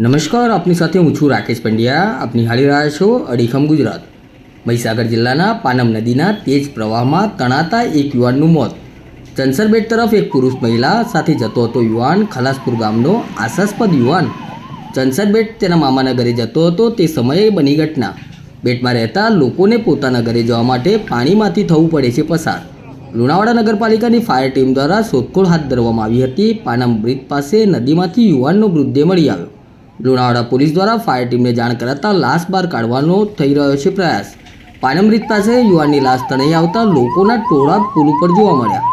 નમસ્કાર, આપની સાથે હું છું રાકેશ પંડ્યા. આપ નિહાળી રહ્યા છો અડીખમ ગુજરાત. મહીસાગર જિલ્લાના પાનમ નદીના તેજ પ્રવાહમાં તણાતા એક યુવાનનું મોત. ચંસરબેટ તરફ એક પુરુષ મહિલા સાથે જતો હતો યુવાન ખલાસપુર ગામનો આશાસ્પદ યુવાન. ચંસરબેટ તેના મામાના ઘરે જતો હતો તે સમયે બની ઘટના. બેટમાં રહેતા લોકોને પોતાના ઘરે જવા માટે પાણીમાંથી થવું પડે છે પસાર. લુણાવાડા નગરપાલિકાની ફાયર ટીમ દ્વારા શોધખોળ હાથ ધરવામાં આવી હતી. પાનમ બ્રિજ પાસે નદીમાંથી યુવાનનો મૃતદેહ મળી આવ્યો. લુણાવાડા પોલીસ દ્વારા ફાયર ટીમને જાણ કરાતા લાશ બહાર કાઢવાનો થઈ રહ્યો છે પ્રયાસ. પાનમ પાસે યુવાનની લાશ તણાઈ આવતા લોકોના ટોળા પુલ ઉપર જોવા મળ્યા.